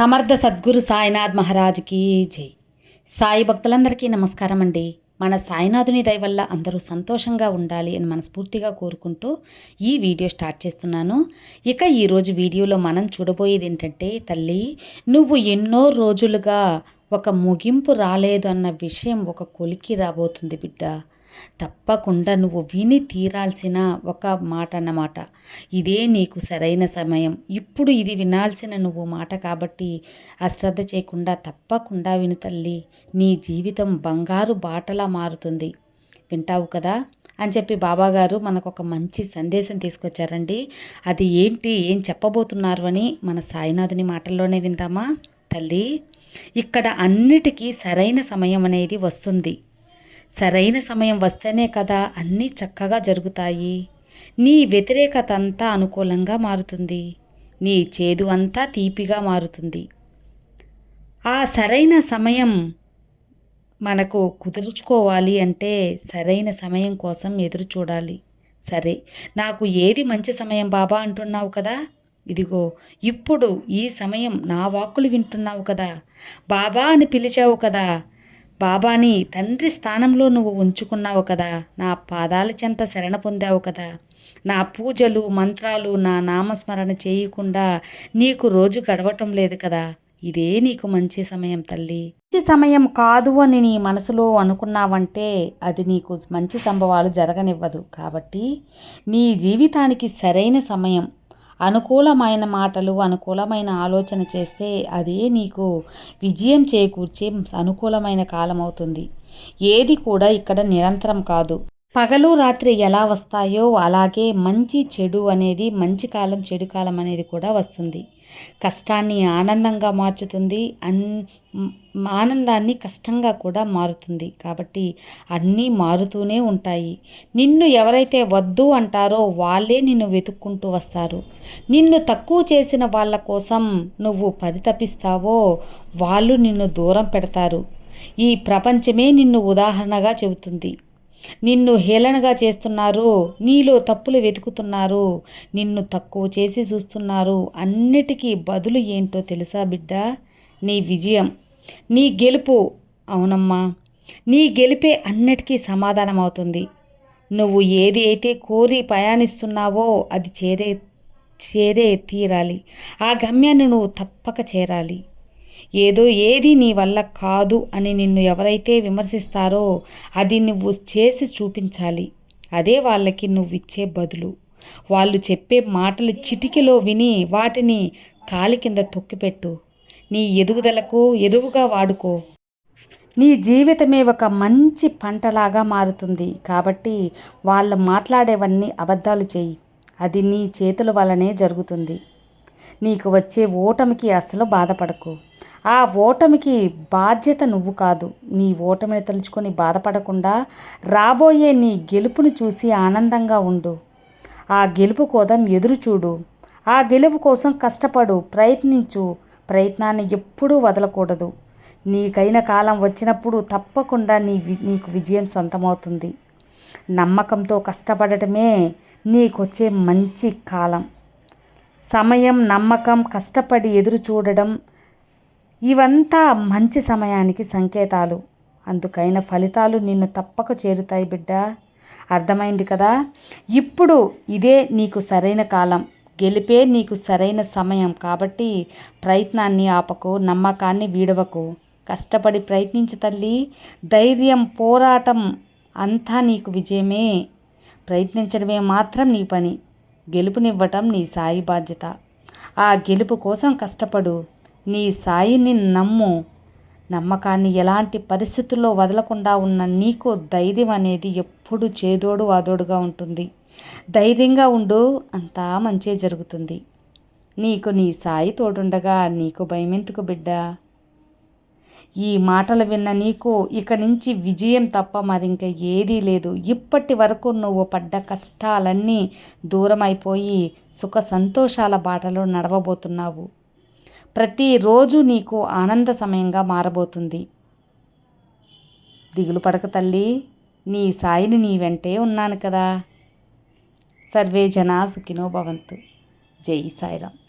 సమర్థ సద్గురు సాయినాథ్ మహారాజ్కి జై. సాయి భక్తులందరికీ నమస్కారం అండి మన సాయినాథుని దయ వల్ల అందరూ సంతోషంగా ఉండాలి అని మనస్ఫూర్తిగా కోరుకుంటూ ఈ వీడియో స్టార్ట్ చేస్తున్నాను. ఇక ఈరోజు వీడియోలో మనం చూడబోయేది ఏంటంటే తల్లి నువ్వు ఎన్నో రోజులుగా ఒక ముగింపు రాలేదు అన్న విషయం ఒక కొలికి రాబోతుంది బిడ్డ. తప్పకుండా నువ్వు విని తీరాల్సిన ఒక మాట అన్నమాట. ఇదే నీకు సరైన సమయం. ఇప్పుడు ఇది వినాల్సిన నువ్వు మాట కాబట్టి అశ్రద్ధ చేయకుండా తప్పకుండా విను తల్లి. నీ జీవితం బంగారు బాటలా మారుతుంది. వింటావు కదా? అని చెప్పి బాబాగారు మనకు ఒక మంచి సందేశం తీసుకొచ్చారండి. అది ఏంటి? ఏం చెప్పబోతున్నారు అని మన సాయినాథుని మాటల్లోనే విందామా? తల్లి ఇక్కడ అన్నిటికీ సరైన సమయం అనేది వస్తుంది. సరైన సమయం వస్తేనే కదా అన్నీ చక్కగా జరుగుతాయి. నీ వ్యతిరేకత అంతా అనుకూలంగా మారుతుంది. నీ చేదు అంతా తీపిగా మారుతుంది. ఆ సరైన సమయం మనకు కుదుర్చుకోవాలి అంటే సరైన సమయం కోసం ఎదురు చూడాలి. సరే నాకు ఏది మంచి సమయం బాబా అంటున్నావు కదా? ఇదిగో ఇప్పుడు ఈ సమయం నా వాక్కులు వింటున్నావు కదా? బాబా అని పిలిచావు కదా? బాబాని తండ్రి స్థానంలో నువ్వు ఉంచుకున్నావు కదా నా పాదాల చెంత శరణ పొందావు కదా. నా పూజలు మంత్రాలు నా నామస్మరణ చేయకుండా నీకు రోజు గడవటం లేదు కదా. ఇదే నీకు మంచి సమయం తల్లి. మంచి సమయం కాదు అని నీ మనసులో అనుకున్నావంటే అది నీకు మంచి సంభవాలు జరగనివ్వదు. కాబట్టి నీ జీవితానికి సరైన సమయం అనుకూలమైన మాటలు అనుకూలమైన ఆలోచన చేస్తే అదే నీకు విజయం చేకూర్చే అనుకూలమైన కాలం అవుతుంది. ఏది కూడా ఇక్కడ నిరంతరం కాదు. పగలు రాత్రి ఎలా వస్తాయో అలాగే మంచి చెడు అనేది మంచి కాలం చెడు కాలం అనేది కూడా వస్తుంది. కష్టాన్ని ఆనందంగా మార్చుతుంది. అన్ ఆనందాన్ని కష్టంగా కూడా మారుతుంది. కాబట్టి అన్నీ మారుతూనే ఉంటాయి. నిన్ను ఎవరైతే వద్దు అంటారో వాళ్ళే నిన్ను వెతుక్కుంటూ వస్తారు. నిన్ను తక్కువ చేసిన వాళ్ళ కోసం నువ్వు పరితపిస్తావో వాళ్ళు నిన్ను దూరం పెడతారు. ఈ ప్రపంచమే నిన్ను ఉదాహరణగా చెబుతుంది. నిన్ను హేళనగా చేస్తున్నారు నీలో తప్పులు వెతుకుతున్నారు నిన్ను తక్కువ చేసి చూస్తున్నారు. అన్నిటికీ బదులు ఏంటో తెలుసా బిడ్డ? నీ విజయం నీ గెలుపు. అవునమ్మా నీ గెలిపే అన్నిటికీ సమాధానం అవుతుంది నువ్వు ఏది అయితే కోరి ప్రయాణిస్తున్నావో అది చేరే చేరే తీరాలి. ఆ గమ్యాన్ని నువ్వు తప్పక చేరాలి. ఏదో ఏది నీ వల్ల కాదు అని నిన్ను ఎవరైతే విమర్శిస్తారో అది నువ్వు చేసి చూపించాలి. అదే వాళ్ళకి నువ్వు ఇచ్చే బదులు. వాళ్ళు చెప్పే మాటలు చిటికెలో విని వాటిని కాలి కింద తొక్కిపెట్టు. నీ ఎదుగుదలకు ఎరువుగా వాడుకో. నీ జీవితమే ఒక మంచి పంటలాగా మారుతుంది. కాబట్టి వాళ్ళు మాట్లాడేవన్నీ అబద్ధాలు చేయి అది నీ చేతుల వల్లనే జరుగుతుంది. నీకు వచ్చే ఓటమికి అసలు బాధపడకు. ఆ ఓటమికి బాధ్యత నువ్వు కాదు. నీ ఓటమిని తలుచుకొని బాధపడకుండా రాబోయే నీ గెలుపుని చూసి ఆనందంగా ఉండు. ఆ గెలుపు కోసం ఎదురు చూడు. ఆ గెలుపు కోసం కష్టపడు ప్రయత్నించు. ప్రయత్నాన్ని ఎప్పుడూ వదలకూడదు. నీకైన కాలం వచ్చినప్పుడు తప్పకుండా నీ నీకు విజయం సొంతమవుతుంది. నమ్మకంతో కష్టపడటమే నీకొచ్చే మంచి కాలం. సమయం నమ్మకం కష్టపడి ఎదురు చూడడం ఇవంతా మంచి సమయానికి సంకేతాలు. అందుకైన ఫలితాలు నిన్ను తప్పక చేరుతాయి బిడ్డ. అర్థమైంది కదా? ఇప్పుడు ఇదే నీకు సరైన కాలం. గెలిపే నీకు సరైన సమయం. కాబట్టి ప్రయత్నాన్ని ఆపకు నమ్మకాన్ని వీడవకు. కష్టపడి ప్రయత్నించు తల్లి. ధైర్యం పోరాటం అంతా నీకు విజయమే. ప్రయత్నించడమే మాత్రం నీ పని. గెలుపునివ్వటం నీ సాయి బాధ్యత. ఆ గెలుపు కోసం కష్టపడు. నీ సాయిని నమ్ము. నమ్మకాన్ని ఎలాంటి పరిస్థితుల్లో వదలకుండా ఉన్న నీకు ధైర్యం అనేది ఎప్పుడు చేదోడు వాదోడుగా ఉంటుంది. ధైర్యంగా ఉండు అంతా మంచే జరుగుతుంది. నీకు నీ సాయి తోడుండగా నీకు భయమెందుకు బిడ్డ? ఈ మాటలు విన్న నీకు ఇక నుంచి విజయం తప్ప మరింక ఏదీ లేదు. ఇప్పటి వరకు నువ్వు పడ్డ కష్టాలన్నీ దూరమైపోయి సుఖ సంతోషాల బాటలో నడవబోతున్నావు. ప్రతిరోజు నీకు ఆనంద సమయంగా మారబోతుంది. దిగులు పడక తల్లి. నీ సాయిని నీ వెంటే ఉన్నాను కదా. సర్వే జనా సుఖినో భవంతు. జై సాయిరామ్.